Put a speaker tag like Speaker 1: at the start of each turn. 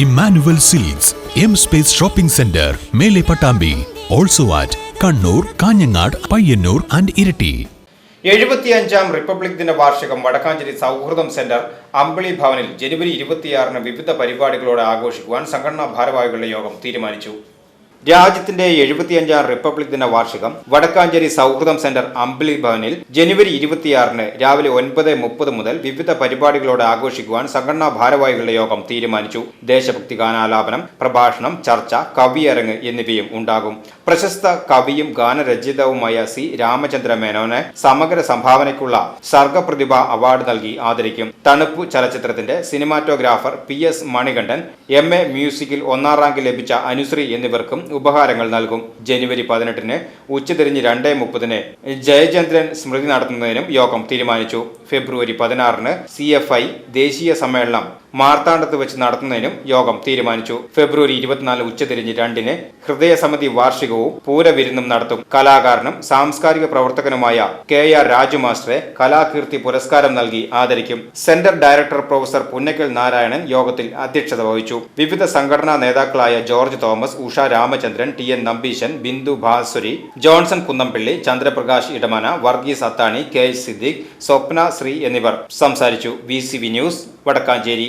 Speaker 1: Immanuel Silks M space shopping centre മേലെ Pattambi also at Kannur Kanhangad Payyanur and Iritty.
Speaker 2: എഴുപത്തിയഞ്ചാം republic ദിന വാർഷികം വടക്കാഞ്ചേരി സൗഹൃദം centre അമ്പിളി ഭവനിൽ ജനുവരി ഇരുപത്തിയാറിന് വിവിധ പരിപാടികളോടെ ആഘോഷിക്കുവാൻ സംഘടനാ ഭാരവാഹികളുടെ യോഗം തീരുമാനിച്ചു. രാജ്യത്തിന്റെ എഴുപത്തിയഞ്ചാം റിപ്പബ്ലിക് ദിന വാർഷികം വടക്കാഞ്ചേരി സൗഹൃദം സെന്റർ അമ്പിളി ഭവനിൽ ജനുവരി ഇരുപത്തിയാറിന് രാവിലെ ഒൻപത് മുപ്പത് മുതൽ വിവിധ പരിപാടികളോടെ ആഘോഷിക്കുവാൻ സംഘടനാ ഭാരവാഹികളുടെ യോഗം തീരുമാനിച്ചു. ദേശഭക്തി ഗാനാലാപനം പ്രഭാഷണം ചർച്ച കവിയരങ്ങ് എന്നിവയും ഉണ്ടാകും. പ്രശസ്ത കവിയും ഗാനരചയിതാവുമായ സി രാമചന്ദ്ര മേനോനെ സമഗ്ര സംഭാവനയ്ക്കുള്ള സർഗപ്രതിഭ അവാർഡ് നൽകി ആദരിക്കും. തണുപ്പ് ചലച്ചിത്രത്തിന്റെ cinematographer P S Manikandan M A മ്യൂസിക്കിൽ ഒന്നാം റാങ്ക് ലഭിച്ച അനുശ്രീ എന്നിവർക്കും ഉപഹാരങ്ങൾ നൽകും. ജനുവരി പതിനെട്ടിന് ഉച്ചതിരിഞ്ഞ് രണ്ട് മുപ്പതിന് ജയചന്ദ്രൻ സ്മൃതി നടത്തുന്നതിനും യോഗം തീരുമാനിച്ചു. ഫെബ്രുവരി പതിനാറിന് സി ദേശീയ സമ്മേളനം മാർത്താണ്ഡത്ത് വെച്ച് നടത്തുന്നതിനും യോഗം തീരുമാനിച്ചു. ഫെബ്രുവരി ഇരുപത്തിനാല് ഉച്ചതിരിഞ്ഞ് രണ്ടിന് ഹൃദയസമിതി വാർഷികവും പൂരവിരുന്നും നടത്തും. കലാകാരനും സാംസ്കാരിക പ്രവർത്തകനുമായ കെ ആർ രാജു മാസ്റ്ററെ കലാകീർത്തി പുരസ്കാരം നൽകി ആദരിക്കും. Centre director professor Punnakkal Narayanan യോഗത്തിൽ അധ്യക്ഷത വഹിച്ചു. വിവിധ സംഘടനാ നേതാക്കളായ George Thomas Usha Ramachandran T N Nambeesan Bindu Bhasuri Johnson Kunnampilly Chandraprakash Edamana Varghese Athani K H Siddique Swapna Sree എന്നിവർ സംസാരിച്ചു. V news Vadakkanchery.